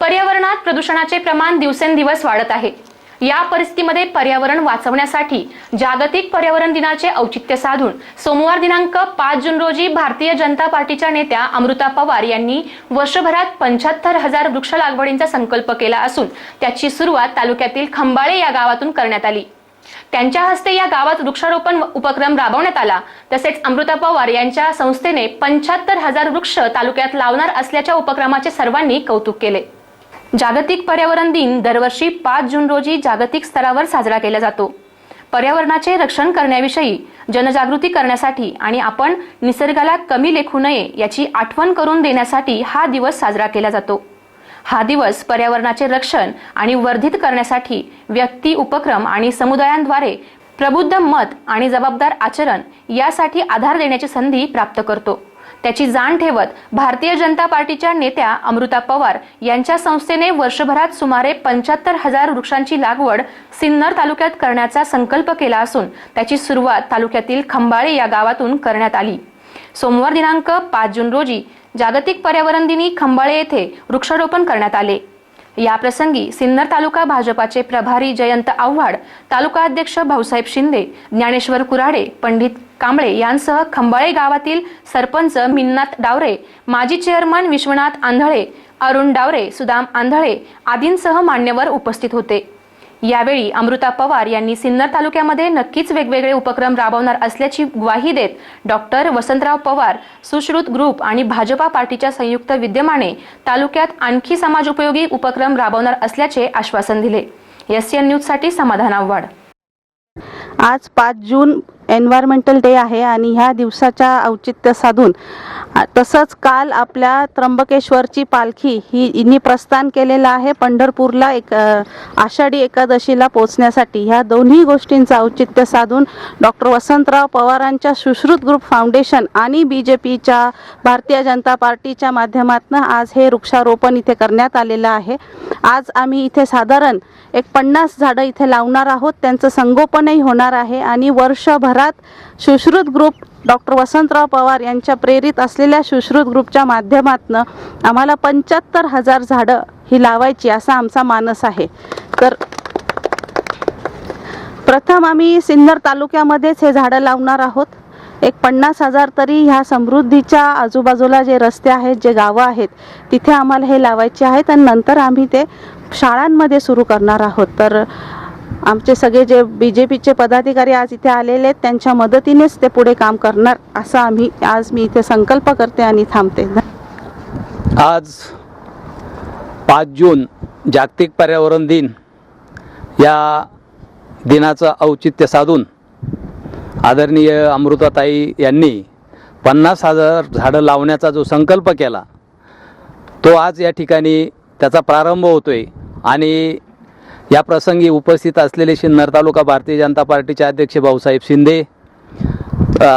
पर्यावरणात प्रदूषणाचे प्रमाण दिवसेंदिवस वाढत आहे. या परिस्थितीमध्ये पर्यावरण वाचवण्यासाठी जागतिक पर्यावरण दिनाचे औचित्य साधून सोमवार दिनांक पाच जून रोजी भारतीय जनता पार्टीच्या नेत्या अमृता पवार यांनी वर्षभरात पंच्याहत्तर हजार वृक्ष लागवडींचा संकल्प केला असून त्याची सुरुवात तालुक्यातील खंबाळे या गावातून करण्यात आली. त्यांच्या हस्ते या गावात वृक्षारोपण उपक्रम राबवण्यात आला. तसेच अमृता पवार यांच्या संस्थेने पंच्याहत्तर हजार वृक्ष तालुक्यात लावणार असल्याच्या उपक्रमाचे सर्वांनी कौतुक केले. जागतिक पर्यावरण दिन दरवर्षी पाच जून रोजी जागतिक स्तरावर साजरा केला जातो. पर्यावरणाचे रक्षण करण्याविषयी जनजागृती करण्यासाठी आणि आपण निसर्गाला कमी लेखू नये याची आठवण करून देण्यासाठी हा दिवस साजरा केला जातो. हा दिवस पर्यावरणाचे रक्षण आणि वर्धित करण्यासाठी व्यक्ती उपक्रम आणि समुदायांद्वारे प्रबुद्ध मत आणि जबाबदार आचरण यासाठी आधार देण्याची संधी प्राप्त करतो. त्याची जाण ठेवत भारतीय जनता पार्टीच्या नेत्या अमृता पवार यांच्या संस्थेने वर्षभरात सुमारे पंच्याहत्तर हजार वृक्षांची लागवड सिन्नर तालुक्यात करण्याचा संकल्प केला असून त्याची सुरुवात तालुक्यातील खंबाळे या गावातून करण्यात आली. सोमवार दिनांक पाच जून रोजी जागतिक पर्यावरण दिनी खंबाळे येथे वृक्षारोपण करण्यात आले. याप्रसंगी सिन्नर तालुका भाजपाचे प्रभारी जयंत आव्हाड तालुका अध्यक्ष भाऊसाहेब शिंदे ज्ञानेश्वर कुराडे पंडित कांबळे यांसह खंबाळे गावातील सरपंच मिन्नाथ डावरे माजी चेअरमन विश्वनाथ आंधळे अरुण डावरे सुदाम आंधळे आदींसह मान्यवर उपस्थित होते. यावेळी अमृता पवार यांनी सिन्नर तालुक्यामध्ये नक्कीच वेगवेगळे उपक्रम राबवणार असल्याची ग्वाही देत डॉक्टर वसंतराव पवार सुश्रुत ग्रुप आणि भाजपा पार्टीच्या संयुक्त विद्यमाने तालुक्यात आणखी समाजोपयोगी उपक्रम राबवणार असल्याचे आश्वासन दिले. एस एन न्यूजसाठी समाधान आव्हाड. आज पाच जून एन्व्हायरमेंटल डे आहे आणि ह्या दिवसाच्या औचित्य साधून तसंच काल आपल्या त्र्यंबकेश्वरची पालखी ही हिनी प्रस्थान केलेलं आहे पंढरपूरला एक आषाढी एकादशीला पोचण्यासाठी. ह्या दोन्ही गोष्टींचं औचित्य साधून डॉक्टर वसंतराव पवारांच्या सुश्रुत ग्रुप फाउंडेशन आणि बी जे पीच्या भारतीय जनता पार्टीच्या माध्यमातून आज हे वृक्षारोपण इथे करण्यात आलेलं आहे. आज आम्ही इथे साधारण एक पन्नास झाडं इथे लावणार आहोत. त्यांचं संगोपनही होणार आहे आणि वर्षभरात सुश्रुत ग्रुप डॉक्टर वसंतराव पवार यांच्या प्रेरित असलेल्या सुश्रुत ग्रुपच्या माध्यमातनं आम्हाला पंच्याहत्तर हजार झाडं ही लावायची असा आमचा मानस आहे. तर प्रथम आम्ही सिन्नर तालुक्यामध्येच हे झाडं लावणार आहोत. एक पन्नास हजार तरी ह्या समृद्धीच्या आजूबाजूला जे रस्ते आहेत जे गावं आहेत तिथे आम्हाला हे लावायचे आहेत आणि नंतर आम्ही ते शाळांमध्ये सुरू करणार आहोत. तर आमचे सगळे जे बी जे पीचे पदाधिकारी आज इथे आलेले आहेत त्यांच्या मदतीनेच ते पुढे काम करणार असं आम्ही आज मी इथे संकल्प करते आणि थांबते. आज पाच जून जागतिक पर्यावरण दिन. या दिनाचं औचित्य साधून आदरणीय अमृताताई यांनी पन्नास हजार झाडं लावण्याचा जो संकल्प केला तो आज या ठिकाणी त्याचा प्रारंभ होतो आहे आणि या प्रसंगी उपस्थित असलेले सिन्नर तालुका भारतीय जनता पार्टीचे अध्यक्ष भाऊसाहेब शिंदे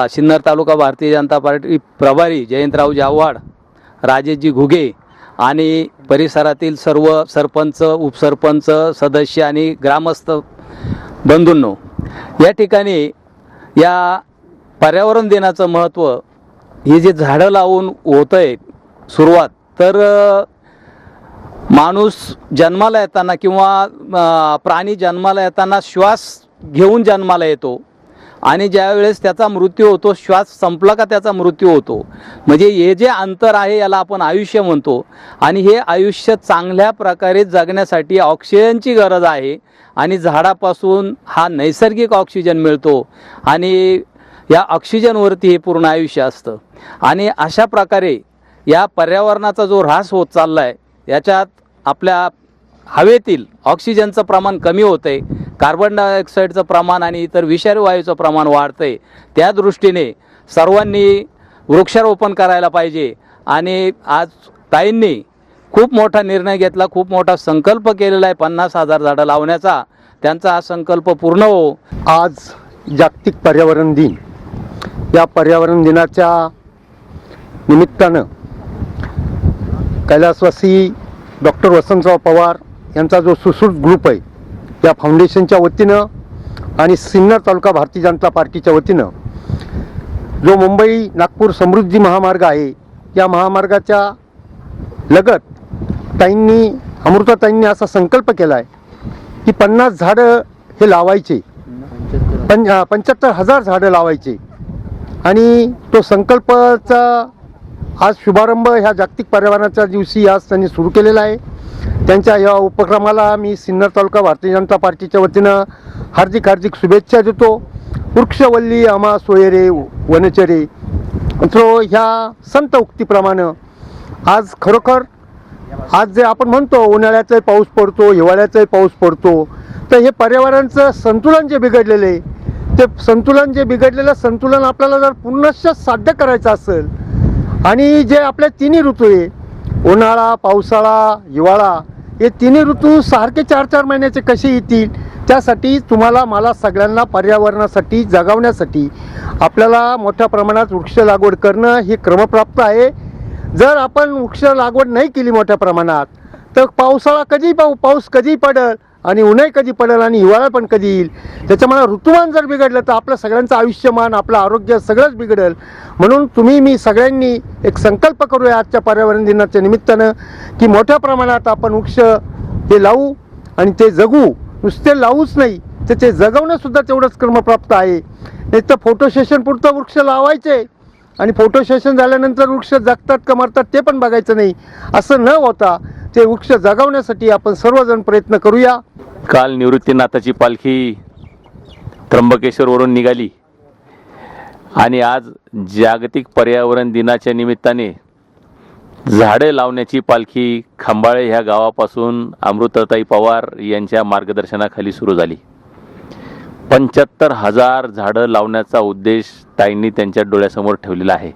सिन्नर तालुका भारतीय जनता पार्टी प्रभारी जयंतराव जावाड राजेशजी घुगे आणि परिसरातील सर्व सरपंच उपसरपंच सदस्य आणि ग्रामस्थ बंधूंनो या ठिकाणी या पर्यावरण दिनाचं महत्त्व ही जी झाडं लावून होतं आहे सुरुवात तर माणूस जन्माला येताना किंवा प्राणी जन्माला येताना श्वास घेऊन जन्माला येतो. आणि ज्यावेळेस त्याचा मृत्यू होतो श्वास संपला का त्याचा मृत्यू होतो. म्हणजे हे जे अंतर आहे याला आपण आयुष्य म्हणतो. आणि हे आयुष्य चांगल्या प्रकारे जगण्यासाठी ऑक्सिजनची गरज आहे. आणि झाडापासून हा नैसर्गिक ऑक्सिजन मिळतो. आणि या ऑक्सिजनवरती हे पूर्ण आयुष्य असतं. आणि अशा प्रकारे या पर्यावरणाचा जो ऱ्हास होत चालला आहे याच्यात आपल्या हवेतील ऑक्सिजनचं प्रमाण कमी होतं आहे कार्बन डायऑक्साईडचं प्रमाण आणि इतर विषारी वायूचं प्रमाण वाढतं आहे त्या दृष्टीने सर्वांनी वृक्षारोपण करायला पाहिजे. आणि आज ताईंनी खूप मोठा निर्णय घेतला खूप मोठा संकल्प केलेला आहे पन्नास हजार झाडं लावण्याचा. त्यांचा हा संकल्प पूर्ण हो. आज जागतिक पर्यावरण दिन. या पर्यावरण दिनाच्या निमित्तानं कैलासवासी डॉक्टर वसंतराव पवार यांचा जो सुश्रुत ग्रुप आहे या फाउंडेशनच्या वतीनं आणि सिन्नर तालुका भारतीय जनता पार्टीच्या वतीनं जो मुंबई नागपूर समृद्धी महामार्ग आहे या महामार्गाच्या लगत ताईंनी अमृताताईंनी असा संकल्प केला आहे की पन्नास झाडं हे लावायचे. पं पंच्याहत्तर हजार झाडं लावायचे. आणि तो संकल्पचा आज शुभारंभ ह्या जागतिक पर्यावरणाच्या दिवशी आज त्यांनी सुरू केलेला आहे. त्यांच्या या उपक्रमाला मी सिन्नर तालुका भारतीय जनता पार्टीच्या वतीनं हार्दिक हार्दिक शुभेच्छा देतो. वृक्षवल्ली आमा सोयरे वनचरे. मित्रो ह्या संत उक्तीप्रमाणे आज खरोखर आज जे आपण म्हणतो उन्हाळ्याचाही पाऊस पडतो हिवाळ्याचाही पाऊस पडतो तर हे पर्यावरणाचं संतुलन जे बिघडलेलं आहे ते संतुलन जे बिघडलेलं संतुलन आपल्याला जर पुनश्च साध्य करायचं असेल आणि जे आपले तिन्ही ऋतू आहे उन्हाळा पावसाळा हिवाळा हे तिन्ही ऋतू सारखे चार चार महिन्याचे कसे येतील त्यासाठी तुम्हाला मला सगळ्यांना पर्यावरणासाठी जगावण्यासाठी आपल्याला मोठ्या प्रमाणात वृक्ष लागवड करणं हे क्रमप्राप्त आहे. जर आपण वृक्ष लागवड नाही केली मोठ्या प्रमाणात तर पावसाळा कधी पाऊ पाऊस कधी पडेल आणि उन्हाही कधी पडेल आणि हिवाळा पण कधी येईल त्याच्यामुळे ऋतुमान जर बिघडलं तर आपलं सगळ्यांचं आयुष्यमान आपलं आरोग्य सगळंच बिघडेल. म्हणून तुम्ही मी सगळ्यांनी एक संकल्प करूया आजच्या पर्यावरण दिनाच्या निमित्तानं की मोठ्या प्रमाणात आपण वृक्ष हे लावू आणि ते जगू. नुसते लावूच नाही तर ते तेवढंच क्रमप्राप्त आहे. नाही तर फोटो सेशन पुरतं वृक्ष लावायचे आणि फोटो सेशन झाल्यानंतर वृक्ष जगतात का मरतात ते पण बघायचं नाही. असं न होता ते वृक्ष जगवण्यासाठी आपण सर्वजण प्रयत्न करूया. काल निवृत्तीनाथाची पालखी त्र्यंबकेश्वरवरून निघाली. आणि आज जागतिक पर्यावरण दिनाच्या निमित्ताने झाडे लावण्याची पालखी खंबाळे ह्या गावापासून अमृतताई पवार यांच्या मार्गदर्शनाखाली सुरू झाली. पंच्याहत्तर हजार झाडं लावण्याचा उद्देश ताईंनी त्यांच्या डोळ्यासमोर ठेवलेला आहे.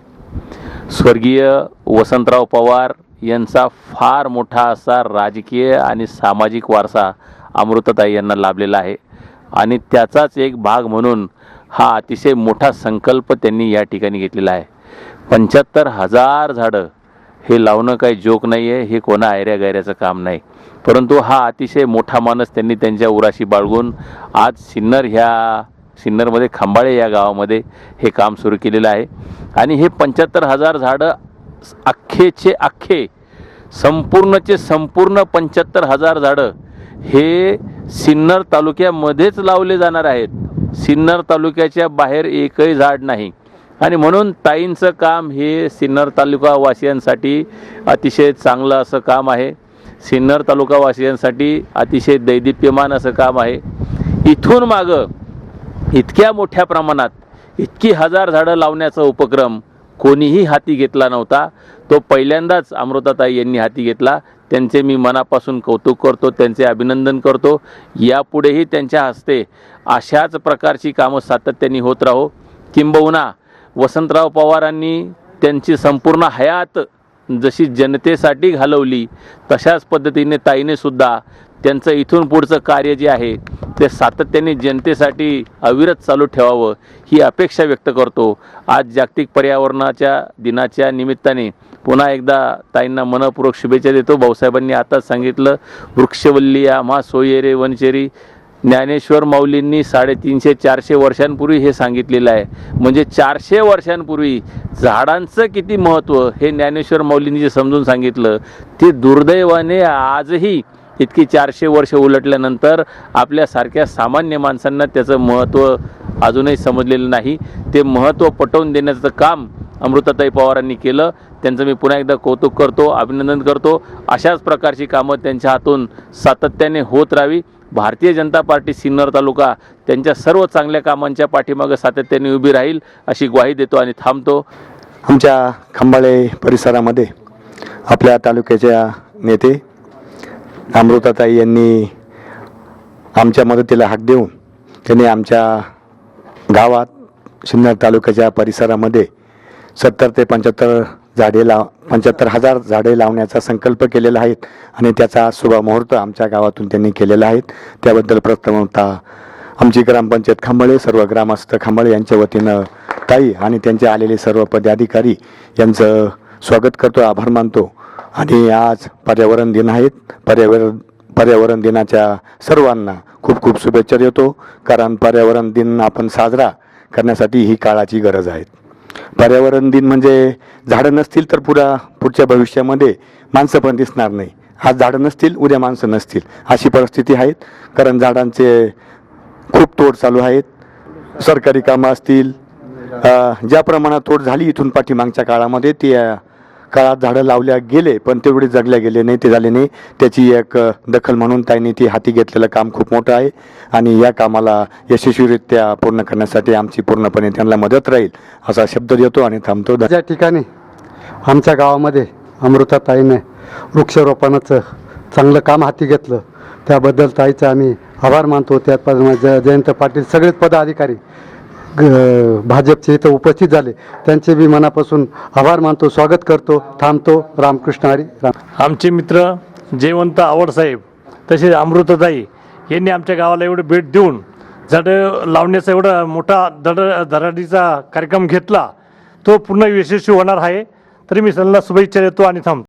स्वर्गीय वसंतराव पवार यांचा फार मोठा असा राजकीय आणि सामाजिक वारसा अमृतताई यांना लाभलेला आहे. आणि त्याचाच एक भाग म्हणून हा अतिशय मोठा संकल्प त्यांनी या ठिकाणी घेतलेला आहे. पंच्याहत्तर हजार झाडं हे लावणं काही जोक नाही आहे हे कोणा आयऱ्या गैऱ्याचं काम नाही. परंतु हा अतिशय मोठा माणूस त्यांनी त्यांच्या उराशी बाळगून आज सिन्नर ह्या सिन्नरमध्ये खंबाळे या गावामध्ये हे काम सुरू केलेलं आहे. आणि हे पंच्याहत्तर हजार झाडं अख्खेचे अख्खे संपूर्णचे संपूर्ण पंच्याहत्तर हजार झाडं हे सिन्नर तालुक्यामध्येच लावले जाणार आहेत. सिन्नर तालुक्याच्या बाहेर एकही झाड नाही. आणि म्हणून ताईंचं काम हे सिन्नर तालुकावासियांसाठी अतिशय चांगलं असं काम आहे. सिन्नर तालुकावासियांसाठी अतिशय दैदिप्यमान असं काम आहे. इथून मागं इतक्या मोठ्या प्रमाणात इतकी हजार झाडं लावण्याचा उपक्रम कोणीही हाती घेतला नव्हता. तो पहिल्यांदाच अमृताताई यांनी हाती घेतला. त्यांचे मी मनापासून कौतुक करतो त्यांचे अभिनंदन करतो. यापुढेही त्यांच्या हस्ते अशाच प्रकारची कामं सातत्याने होत राहो. किंबहुना वसंतराव पवारांनी त्यांची संपूर्ण हयात जशी जनतेसाठी घालवली तशाच पद्धतीने ताईने सुद्धा त्यांचं इथून पुढचं कार्य जे आहे ते सातत्याने जनतेसाठी अविरत चालू ठेवावं ही अपेक्षा व्यक्त करतो. आज जागतिक पर्यावरणाच्या दिनाच्या निमित्ताने पुन्हा एकदा ताईंना मनपूर्वक शुभेच्छा देतो. भाऊसाहेबांनी आताच सांगितलं वृक्षवल्ली आम्हा सोयेरे वनचेरी ज्ञानेश्वर माऊलींनी साडेतीनशे चारशे वर्षांपूर्वी हे सांगितलेलं आहे. म्हणजे चारशे वर्षांपूर्वी झाडांचं किती महत्त्व हे ज्ञानेश्वर माऊलींनी जे समजून सांगितलं ते दुर्दैवाने आजही इतकी चारशे वर्ष उलटल्यानंतर आपल्यासारख्या सामान्य माणसांना त्याचं महत्त्व अजूनही समजलेलं नाही. ते महत्त्व पटवून देण्याचं काम अमृताताई पवारांनी केलं. त्यांचं मी पुन्हा एकदा कौतुक करतो अभिनंदन करतो. अशाच प्रकारची कामं त्यांच्या हातून सातत्याने होत राहावी. भारतीय जनता पार्टी सिन्नर तालुका त्यांच्या सर्व चांगल्या कामांच्या पाठीमागं सातत्याने उभी राहील अशी ग्वाही देतो आणि थांबतो. आमच्या खंबाळे परिसरामध्ये आपल्या तालुक्याच्या नेते अमृताताई यांनी आमच्या मदतीला हाक देऊन त्यांनी आमच्या गावात सिन्नर तालुक्याच्या परिसरामध्ये सत्तर ते पंच्याहत्तर झाडे लाव पंच्याहत्तर हजार झाडे लावण्याचा संकल्प केलेला आहेत आणि त्याचा शुभमुहूर्त आमच्या गावातून त्यांनी केलेला आहे. त्याबद्दल प्रथमता आमची ग्रामपंचायत खांबळे सर्व ग्रामस्थ खांबळे यांच्या वतीनं ताई आणि त्यांचे आलेले सर्व पदाधिकारी यांचं स्वागत करतो आभार मानतो. आणि आज पर्यावरण दिन आहेत. पर्यावरण पर्यावरण दिनाच्या सर्वांना खूप खूप शुभेच्छा देतो. कारण पर्यावरण दिन आपण साजरा करण्यासाठी ही काळाची गरज आहे. पर्यावरण दिन म्हणजे झाडं नसतील तर पुरा पुढच्या भविष्यामध्ये माणसं पण दिसणार नाही. आज झाडं नसतील उद्या माणसं नसतील. अशी परिस्थिती आहेत. कारण झाडांचे खूप तोड चालू आहेत. सरकारी कामं असतील. ज्या प्रमाणात तोड झाली इथून पाठीमागच्या काळामध्ये ती काळात झाडं लावल्या गेले पण तेवढे जगल्या गेले नाही ते झाले नाही. त्याची एक दखल म्हणून त्यांनी ती हाती घेतलेलं काम खूप मोठं आहे. आणि या कामाला यशस्वीरित्या पूर्ण करण्यासाठी आमची पूर्णपणे त्यांना मदत राहील असा शब्द देतो आणि थांबतो. ज्या ठिकाणी आमच्या गावामध्ये अमृताताईने वृक्षारोपणाचं चांगलं काम हाती घेतलं त्याबद्दल ताईचं आम्ही आभार मानतो. त्यात जयंत पाटील सगळेच पदाधिकारी भाजपचे इथं उपस्थित झाले. त्यांचे मी मनापासून आभार मानतो स्वागत करतो थांबतो. रामकृष्ण हरी राम. आमचे मित्र जयवंत आवडसाहेब तसेच अमृतताई यांनी आमच्या गावाला एवढं भेट देऊन झाडं लावण्याचा एवढा मोठा दड धडाडीचा कार्यक्रम घेतला. तो पूर्ण यशस्वी होणार आहे. तरी मी त्यांना शुभेच्छा देतो आणि थांबतो.